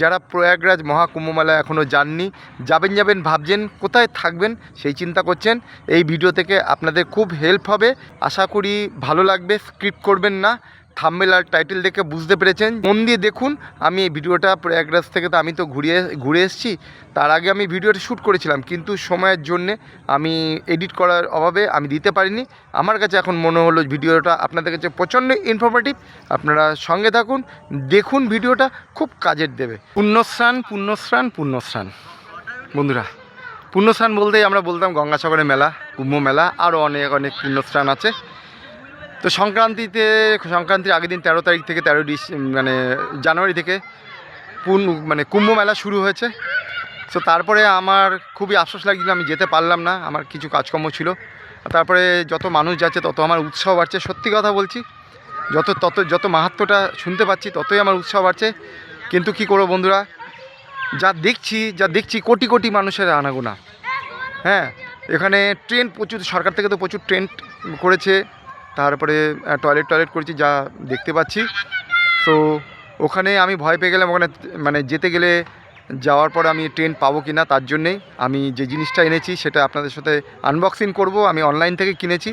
যারা প্রয়াগরাজ মহাকুম্ভমেলা এখনও যাননি, যাবেন যাবেন ভাবছেন কোথায় থাকবেন সেই চিন্তা করছেন। এই ভিডিও থেকে আপনাদের খুব হেল্প হবে। আশা করি ভালো লাগবে স্ক্রিপ্ট করবেন না। থাম্বেল আর টাইটেল দেখে বুঝতে পেরেছেন। মন দিয়ে দেখুন, আমি এই ভিডিওটা প্রয়াগরাজ থেকে তো আমি তো ঘুরিয়ে, ঘুরে এসেছি। তার আগে আমি ভিডিওটা শ্যুট করেছিলাম, কিন্তু সময়ের জন্যে আমি এডিট করার অভাবে আমি দিতে পারিনি। আমার কাছে এখন মনে হলো ভিডিওটা আপনাদের কাছে প্রচণ্ড ইনফরমেটিভ আপনারা সঙ্গে থাকুন, দেখুন ভিডিওটা, খুব কাজের দেবে। পুণ্যস্নান পুণ্যস্নান পুণ্যস্নান বন্ধুরা পুণ্যস্নান বলতেই আমরা বলতাম গঙ্গাসাগরের মেলা, কুম্ভ মেলা আরও অনেক অনেক পুণ্যস্নান আছে। তো সংক্রান্তিতে, সংক্রান্তির আগের দিন তেরো তারিখ থেকে তেরো ডিস মানে জানুয়ারি থেকে পুন মানে কুম্ভ মেলা শুরু হয়েছে। তো তারপরে আমার খুবই আফসোস লাগছিল, আমি যেতে পারলাম না, আমার কিছু কাজকর্ম ছিল। তারপরে যত মানুষ যাচ্ছে, তত আমার উৎসাহ বাড়ছে। সত্যি কথা বলছি, যত, তত, যত মাহাত্ম্যটা শুনতে পাচ্ছি, ততই আমার উৎসাহ বাড়ছে। কিন্তু কি করব বন্ধুরা, যা দেখছি যা দেখছি কোটি কোটি মানুষের আনাগোনা। হ্যাঁ এখানে ট্রেন প্রচুর, সরকার থেকে তো প্রচুর ট্রেন করেছে। তারপরে টয়লেট টয়লেট করেছি, যা দেখতে পাচ্ছি। তো ওখানে আমি ভয় পেয়ে গেলাম, ওখানে মানে যেতে গেলে যাওয়ার পর আমি ট্রেন পাবো কি না তার জন্যেই আমি যে জিনিসটা এনেছি, সেটা আপনাদের সাথে আনবক্সিং করব, আমি অনলাইন থেকে কিনেছি।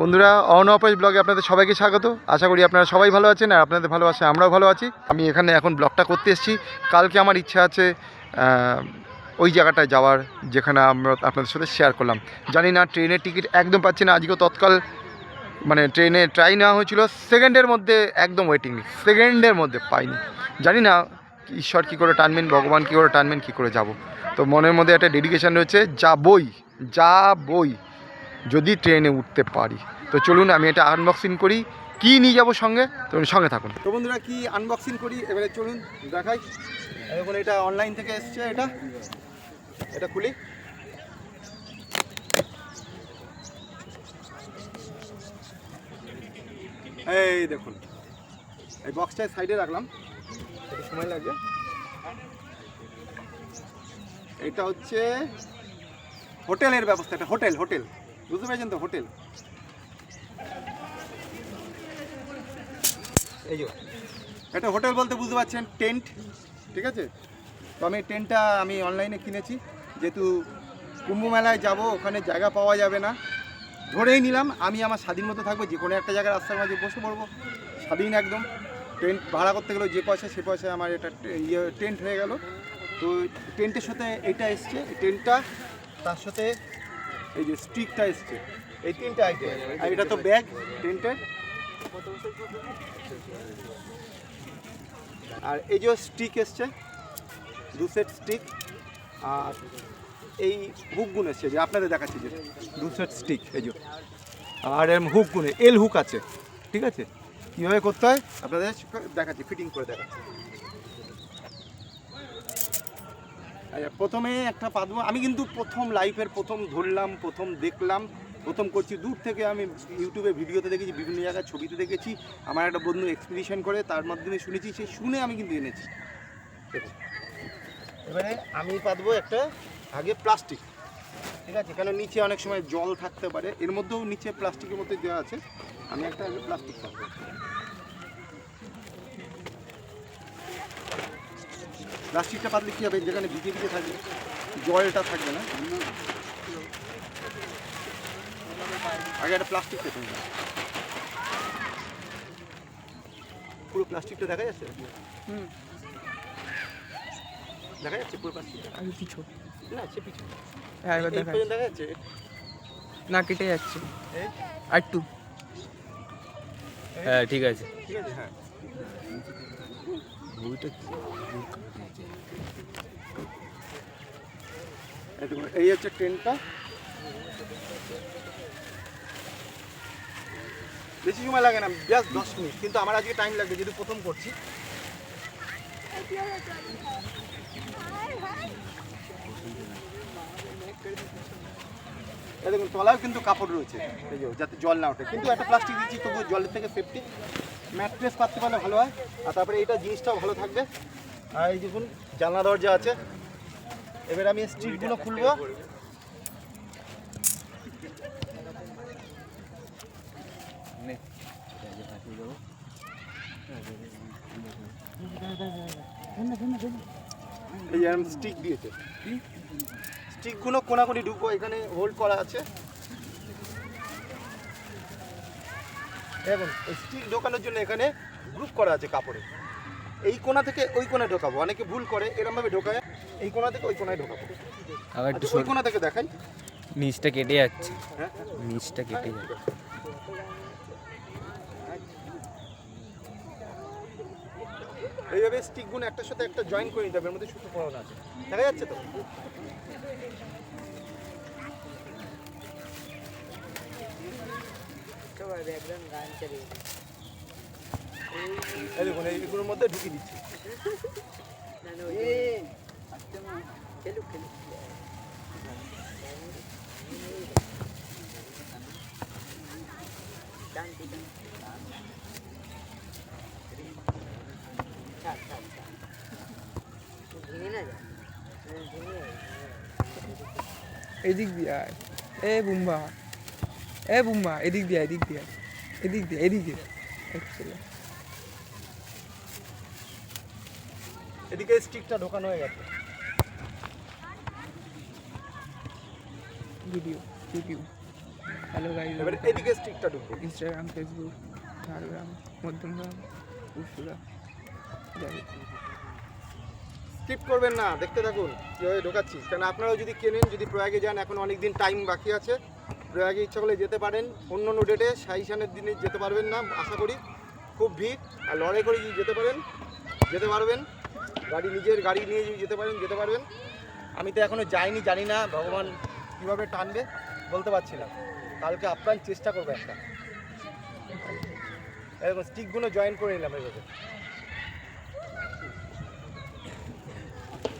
বন্ধুরা অনঅপেশ ব্লগে আপনাদের সবাইকে স্বাগত। আশা করি আপনারা সবাই ভালো আছেন, আর আপনাদের ভালোবাসে আমরাও ভালো আছি। আমি এখানে এখন ব্লগটা করতে এসেছি। কালকে আমার ইচ্ছা আছে ওই জায়গাটায় যাওয়ার, যেখানে আমরা আপনাদের সাথে শেয়ার করলাম। জানি না ট্রেনের টিকিট একদম পাচ্ছি না, আজকেও তৎকাল মানে ট্রেনে ট্রাই নেওয়া হয়েছিল। সেকেন্ডের মধ্যে একদম ওয়েটিং সেকেন্ডের মধ্যে পাইনি। জানি না ঈশ্বর কী করে টানবেন, ভগবান কী করে টানবেন, কী করে যাব। তো মনের মধ্যে একটা ডেডিকেশান রয়েছে যা বই যা বই যদি ট্রেনে উঠতে পারি। তো চলুন, আমি এটা আনবক্সিং করি। কি নিয়ে যাব সঙ্গে? তো সঙ্গে থাকুন। তো বন্ধুরা, কি আনবক্সিং করি? এবারে চলুন, দেখাই। এখন এটা অনলাইন থেকে এসছে এটা। এটা খুলি। এই দেখুন। এই বক্সটা সাইডে রাখলাম। একটু সময় লাগবে? এটা হচ্ছে হোটেলের ব্যবস্থা এটা হোটেল হোটেল। বুঝতে পেরেছেন তো হোটেল। এই যে। এটা হোটেল বলতে বুঝতে পারছেন টেন্ট ঠিক আছে? তো আমি টেন্টটা আমি অনলাইনে কিনেছি। যেহেতু কুম্ভ মেলায় যাব ওখানে জায়গা পাওয়া যাবে না। ধরেই নিলাম, আমি আমার স্বাধীন মতো থাকব, যে কোনো একটা জায়গায় রাস্তার মাঝে বসে পড়ব। স্বাধীন একদম। টেন্ট ভাড়া করতে গেলেও যে পয়সা, সে পয়সায় আমার এটা ইয়ে টেন্ট হয়ে গেল। তো টেন্টের সাথে এইটা এসছে টেন্টটা, তার সাথে এই যে স্টিকটা এসছে। এই তিনটা আইটেম এটা তো ব্যাগ, টেন্টের। আর এই যে স্টিক এসছে, দু সেট স্টিক আর এই হুকগুন এসছে যে আপনাদের দেখাচ্ছি যে দু সেট স্টিক এই যে। আর এর হুক গুনে এল হুক আছে ঠিক আছে? কীভাবে করতে হয়? আপনাদের দেখাচ্ছি ফিটিং করে দেখাচ্ছি। আচ্ছা, প্রথমে একটা পাতবো। আমি কিন্তু প্রথম লাইফের প্রথম ধরলাম প্রথম দেখলাম প্রথম করছি। দূর থেকে আমি ইউটিউবে ভিডিওতে দেখেছি বিভিন্ন জায়গায় ছবিতে দেখেছি। আমার একটা বন্ধু এক্সপিডিশন করে তার মাধ্যমে শুনেছি সে শুনে আমি কিন্তু এনেছি। ঠিক আছে। এবারে আমি পাতবো একটা আগে প্লাস্টিক। ঠিক আছে? কেন নিচে অনেক সময় জল থাকতে পারে। এর মধ্যেও নিচে প্লাস্টিকের মধ্যে দেওয়া আছে। আমি একটা আগে প্লাস্টিক পাতবো। প্লাস্টিকটা পাতলে কী হবে? যেখানে ভিজে ভিজে থাকবে। জলটা থাকবে না। আগে একটা প্লাস্টিক পেতে। পুরো প্লাস্টিকটা দেখা যাচ্ছে? হুম। দেখা যাচ্ছে পুরো প্লাস্টিকটা আগে পিছু। না সে হ্যাঁ এবার দেখা যাচ্ছে। না কেটে যাচ্ছে। এই? আর একটু হ্যাঁ ঠিক আছে। ঠিক আছে হ্যাঁ। এই এই হচ্ছে ট্রেনটা। বেশি সময় লাগে না জাস্ট দশ মিনিট। কিন্তু আমার আজকে টাইম লাগবে যেহেতু প্রথম করছি। দেখুন তলাও কিন্তু কাপড় রয়েছে। এই যাতে জল না ওঠে। কিন্তু একটা প্লাস্টিক দিচ্ছি তবু জলের থেকে সেফটি ম্যাট্রেস পাততে পারলে ভালো হয়। আর তারপরে এটা জিনিসটাও ভালো থাকবে। আর এই দেখুন, জানলা দরজা আছে। এবার আমি স্টিলগুলো খুলবো। এই স্টিক দিয়েছে। স্টিকগুলো কোনাকুনি ঢুকবো এখানে হোল্ড করা আছে। দেখুন স্টিক ঢোকানোর জন্য এখানে গ্রুপ করা আছে কাপড়ে। এই কোণা থেকে ওই কোণায় ঢোকাবো। অনেকে ভুল করে এরমভাবে ঢোকায়। এই কোণা থেকে ওই কোণায় ঢোকাবো। আবার একটু আচ্ছা, ওই কোণা থেকে দেখাই। নিচটা কেটে যাচ্ছে। হ্যাঁ। নিচটা কেটে যাচ্ছে। এইভাবে স্টিকগুলো একটার সাথে একটা জয়েন করে নিতে হবে এর মধ্যে সুতো পড়ানো আছে। দেখা যাচ্ছে তো? এই দেখুন এইগুলোর মধ্যে ঢুকিয়ে দিচ্ছি। এদিক দিয়ে আয়। এ বুম্বা। এ বুম্বা এদিক দিয়ে এদিক দিয়ে এদিক দিয়ে এদিকে Excellent. এদিকে স্টিকটা ঢোকানো হয়ে গেছে। ভিডিও ইউটিউব হ্যালো গাইজ এবার এদিকে স্টিকটা ঢুকবে ইনস্টাগ্রাম ফেসবুক ঝাড়গ্রাম মধ্যমগ্রাম উসুরা। যাই স্কিপ করবেন না দেখতে থাকুন কীভাবে ঢোকাচ্ছিস? কারণ আপনারাও যদি কেনেন যদি প্রয়াগে যান এখন অনেক দিন টাইম বাকি আছে। প্রয়াগে ইচ্ছা করলে যেতে পারেন। অন্য অন্য ডেটে সাইশানের দিনে যেতে পারবেন না আশা করি। খুব ভিড়। আর লড়াই করে যদি যেতে পারেন যেতে পারবেন। গাড়ি নিজের গাড়ি নিয়ে যদি যেতে পারেন যেতে পারবেন। আমি তো এখনও যাইনি জানি না ভগবান কীভাবে টানবে বলতে পারছি না। কালকে আপ্রাণ চেষ্টা করব একটা। এরকম স্টিকগুলো জয়েন করে নিলাম এভাবে।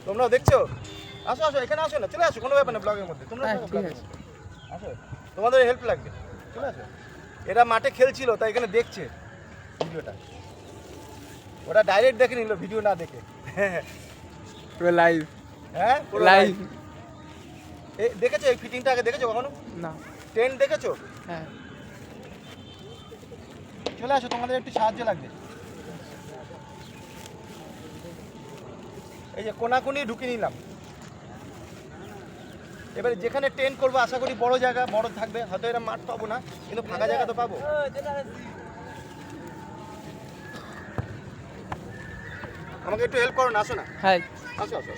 তোমরাও দেখছ? আসো আসো এখানে আসো না চলে আসো কোনো ব্যাপার না ব্লগের মধ্যে। তোমরা হ্যাঁ আসো। তোমাদের হেল্প লাগবে ঠিক আছে? এরা মাঠে খেলছিল তাই এখানে দেখছে ভিডিওটা। ওরা ডাইরেক্ট দেখে নিল ভিডিও না দেখে। পুরো লাইভ হ্যাঁ? লাইভ এ দেখেছ এই ফিটিংটা আগে দেখেছ কখনো? না। ট্রেন দেখেছ? হ্যাঁ। চলে আসো তোমাদের একটু সাহায্য লাগবে। এই যে কোনাকুনি ঢুকে নিলাম। এবারে যেখানে ট্রেন করব আশা করি বড় জায়গা বড় থাকবে। হয়তো এরা মাঠ পাবো না কিন্তু ফাঁকা জায়গা তো পাবো। আমাকে একটু হেল্প করো না আসো না। হ্যাঁ। আসো আসো।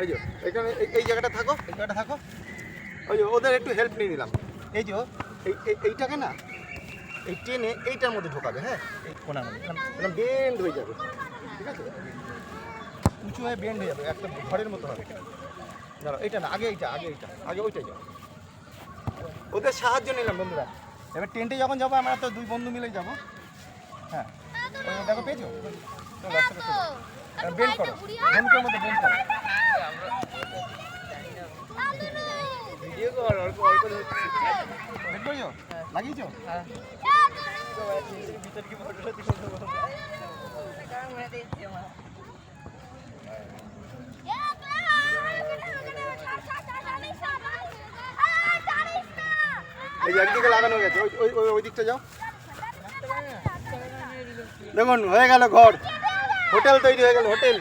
এই যে এখানে এই- জায়গাটা থাকো। এই জায়গাটা থাকো। ওই যে ওদের একটু হেল্প নিয়ে নিলাম। এই যে এই এই- এইটাকে না এই টেনে এইটার মধ্যে ঢোকাবে হ্যাঁ? এই কোনার মধ্যে। এরকম বেন্ড হয়ে যাবে ঠিক আছে? উঁচু হয়ে বেন্ড হয়ে যাবে একটা ঘরের মতো হবে। দাঁড়াও এইটা না আগে এইটা আগে এইটা আগে ওইটাই যাও। ওদের সাহায্য নিলাম বন্ধুরা। এবার টেন্টে যখন যাব আমরা তো দুই বন্ধু মিলেই যাব। হ্যাঁ দেখো পেয়েছ। বেন্ড করো। বন্ধুদের মধ্যে বেন্ড করো। লাগিয়েছো? হ্যাঁ। এই একদিকে লাগানো গেছে। ওই ওই ওই দিকটা যাও। দেখুন, হয়ে গেল ঘর। হোটেল তৈরি হয়ে গেল, হোটেল।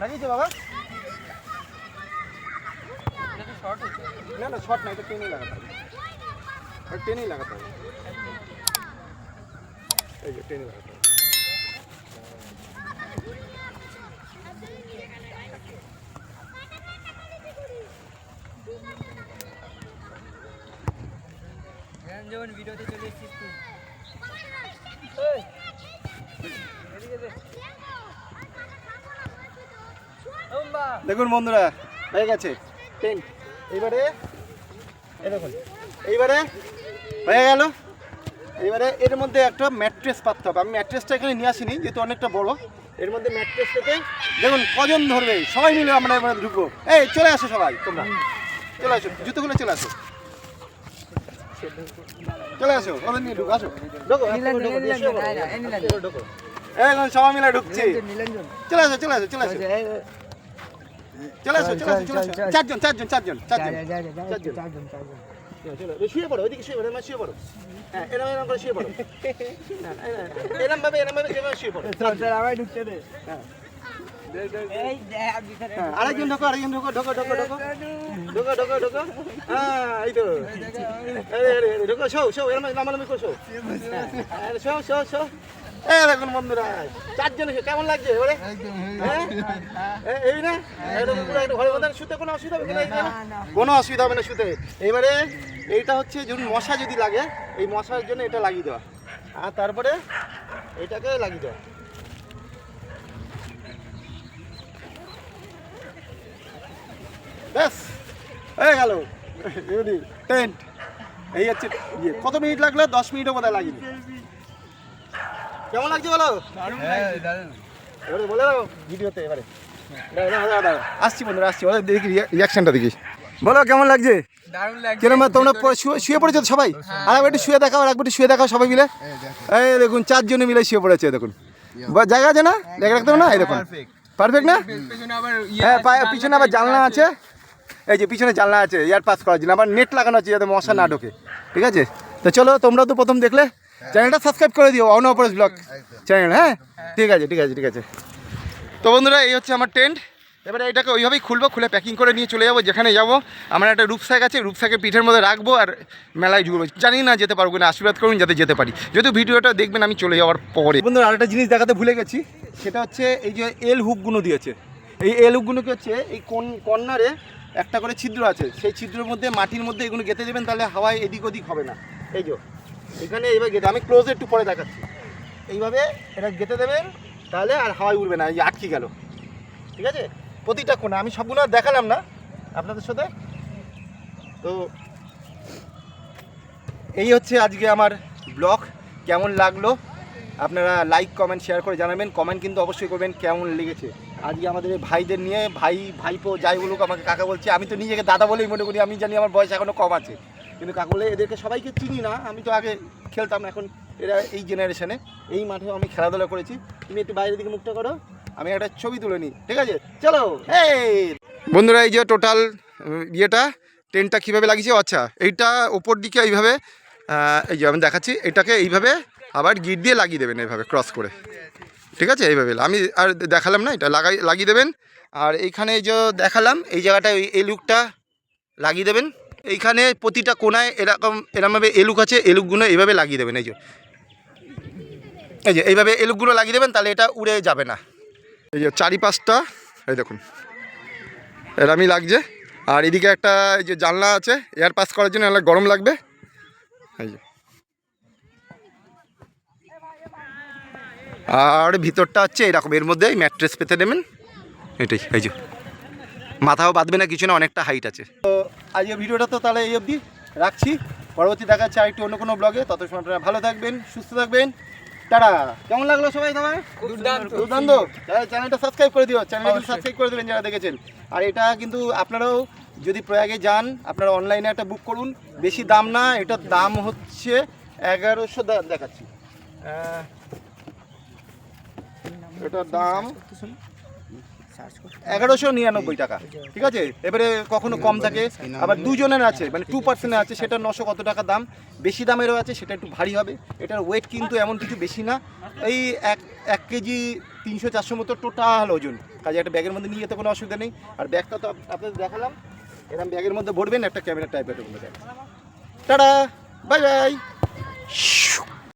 লাগিয়েছো বাবা? না না, শর্ট না, এটা টেনেই লাগাতে হবে। টেনেই লাগাতে হবে। এই যে, টেনে লাগাতে যেমন ভিডিওতে চলে এসেছিস তুই। দেখুন বন্ধুরা হয়ে গেছে। টেন এইবারে এই এইবারে হয়ে গেল। এইবারে এর মধ্যে একটা ম্যাট্রেস পাততে হবে। আমি ম্যাট্রেসটা এখানে নিয়ে আসিনি যেহেতু অনেকটা বড়। এর মধ্যে ম্যাট্রেস থেকে দেখুন কজন ধরবে? সবাই মিলে আমরা এবারে ঢুকবো। এই চলে আসো সবাই তোমরা। চলে আসো জুতোগুলো চলে আসো। চলে আসো ওদের নিয়ে ঢুকো? আসো। না, না, এখন সবাই মিলে ঢুকছি। চলে আসো চলে আসো চলে আসো। চলে আসো চলে আসো চলে আসো চারজন চারজন চারজন চারজন। চারজন। শুয়ে পড়ো ওইদিকে শুয়ে পড়ো এরম শুয়ে পড়ো। হ্যাঁ এরম এরম করে শুয়ে পড়ো। এরম ভাবে এরম ভাবে শুয়ে পড়ো। আমায় ঢুকতে দে। হ্যাঁ, আরেকজন ঢোকো আরেকজন ঢোকো ঢোকো ঢোকো ঢোকো। ঢোকো ঢোকো ঢোকো। হ্যাঁ এই তো। আরে আরে ঢোকো শো শো এরম লামালামি করো শো। আরে শো শো শো। এই দেখুন বন্ধুরা চারজন কেমন লাগছে এবারে? হ্যাঁ? এই না? মধ্যে শুতে কোনো অসুবিধা হবে না? কোনো অসুবিধা হবে না শুতে। এবারে এইটা হচ্ছে মশা যদি লাগে এই মশার জন্য এটা লাগিয়ে দেওয়া। আর তারপরে এটাকে লাগিয়ে দেওয়া। ব্যাস হয়ে গেল। টেন্ট এই হচ্ছে ইয়ে। কত মিনিট লাগল? দশ মিনিটও বোধহয় লাগিনি। কেমন লাগছে বলো? এবারে বলে দাও ভিডিওতে এবারে। আসছি বন্ধুরা আসছি। ওদের দেখি রিয়াকশনটা দেখি। বলো কেমন লাগছে? কিরম তোমরা শুয়ে- শুয়ে পড়েছো সবাই? আর একবার একটু শুয়ে দেখাও আর একবার শুয়ে দেখাও সবাই মিলে। এই দেখুন চারজনে মিলে শুয়ে পড়েছে দেখুন। জায়গা আছে না? জায়গা রাখতে হবে না? এই দেখুন। পারফেক্ট না? পেছনে আবার ইয়ে হ্যাঁ পিছনে আবার জানলা আছে। এই যে পিছনে জানলা আছে এয়ার পাস করার জন্য আবার নেট লাগানো আছে যাতে মশা না ঢোকে ঠিক আছে? তো চলো তোমরা তো প্রথম দেখলে চ্যানেলটা সাবস্ক্রাইব করে দিও অন অপরেশ ব্লগ চ্যানেল হ্যাঁ? ঠিক আছে ঠিক আছে ঠিক আছে। তো বন্ধুরা এই হচ্ছে আমার টেন্ট এবারে এটাকে ওইভাবেই খুলবো খুলে প্যাকিং করে নিয়ে চলে যাব যেখানে যাব। আমার একটা রূপসাক আছে রূপসাকের পিঠের মধ্যে রাখব আর মেলায় জুড়বো জানি না যেতে পারব না আশীর্বাদ করুন যাতে যেতে পারি। যেহেতু ভিডিওটা দেখবেন আমি চলে যাওয়ার পরে। বন্ধুরা আরেকটা জিনিস দেখাতে ভুলে গেছি সেটা হচ্ছে এই যে এল হুকগুলো দিয়েছে। এই এল হুকগুলো কি হচ্ছে এই কোন কর্নারে একটা করে ছিদ্র আছে, সেই ছিদ্রের মধ্যে, মাটির মধ্যে এগুলো গেঁথে দেবেন, তাহলে হাওয়ায় এদিক ওদিক হবে না। এই যে, এখানে এইভাবে গেঁথে, আমি ক্লোজ একটু পরে দেখাচ্ছি। এইভাবে এটা গেঁথে দেবেন, তাহলে আর হাওয়ায় উঠবে না, এই আটকে গেল। ঠিক আছে? প্রতিটা কোণে, আমি সবগুলো দেখালাম না আপনাদের সাথে। তো এই হচ্ছে আজকে আমার ব্লগ, কেমন লাগল? আপনারা লাইক কমেন্ট শেয়ার করে জানাবেন। কমেন্ট কিন্তু অবশ্যই করবেন, কেমন লেগেছে? আজকে আমাদের ভাইদের নিয়ে, ভাই, ভাইপো যাই বলুক, আমাকে কাকা বলছে, আমি তো নিজেকে দাদা বলেই মনে করি, আমি জানি আমার বয়স এখনও কম আছে। কিন্তু কাকা বলে, এদেরকে সবাইকে চিনি না, আমি তো আগে খেলতাম, এখন এরা এই জেনারেশনে এই মাঠেও আমি খেলাধুলা করেছি। তুমি একটু বাইরের দিকে মুখটা করো, আমি একটা ছবি তুলে নিই, ঠিক আছে? চলো বন্ধুরা, এই যে টোটাল ইয়েটা টেন্টটা কীভাবে লাগিয়েছে? আচ্ছা এইটা ওপর দিকে এইভাবে এই যে আমি দেখাচ্ছি, এটাকে এইভাবে আবার গিট দিয়ে লাগিয়ে দেবেন এইভাবে ক্রস করে। ঠিক আছে? এইভাবে আমি আর দেখালাম না, এটা লাগাই লাগিয়ে দেবেন। আর এইখানে এই যে দেখালাম, এই জায়গাটায় ওই এলুকটা লাগিয়ে দেবেন। এইখানে প্রতিটা কোনায় এরকম এরকমভাবে এলুক আছে এলুকগুলো এইভাবে লাগিয়ে দেবেন। এই যে। এই যে, এইভাবে এলুকগুলো লাগিয়ে দেবেন, তাহলে এটা উড়ে যাবে না। এই যে চারিপাশটা, এই দেখুন। এরামই লাগছে। আর এদিকে একটা এই যে জানলা আছে এয়ার পাস করার জন্য এলা গরম লাগবে। এই যে। আর ভিতরটা হচ্ছে এরকম এর মধ্যে ম্যাট্রেস পেতে নেবেন। এটাই এই যে। মাথাও বাঁধবে না কিছু না অনেকটা হাইট আছে। তো আজকে ভিডিওটা তো তাহলে এই অবধি। রাখছি। পরবর্তী দেখা যাচ্ছে আরেকটি অন্য কোনো ব্লগে তত সময় আপনারা ভালো থাকবেন সুস্থ থাকবেন। টাটা। কেমন লাগল সবাই তোমার? দুর্দান্ত। চ্যানেলটা সাবস্ক্রাইব করে দিও চ্যানেলটা সাবস্ক্রাইব করে দেবেন যারা দেখেছেন। আর এটা কিন্তু আপনারাও যদি প্রয়াগে যান আপনারা অনলাইনে একটা বুক করুন। বেশি দাম না এটার দাম হচ্ছে এগারোশো দেখাচ্ছি। এটার দাম এগারোশো নিরানব্বই টাকা। ঠিক আছে? এবারে কখনো কম থাকে। আবার দুজনের আছে মানে টু পার্সেন্টের আছে সেটা নশো কত টাকা দাম। বেশি দামেরও আছে সেটা একটু ভারী হবে। এটার ওয়েট কিন্তু এমন কিছু বেশি না। এই এক এক কেজি তিনশো চারশো মতো টোটাল ওজন। কাজে একটা ব্যাগের মধ্যে নিয়ে যেতে কোনো অসুবিধা নেই। আর ব্যাগটা তো আপনাদের দেখালাম। এরকম ব্যাগের মধ্যে ভরবেন একটা ক্যামেরা টাইপের মধ্যে টাটা! Bye bye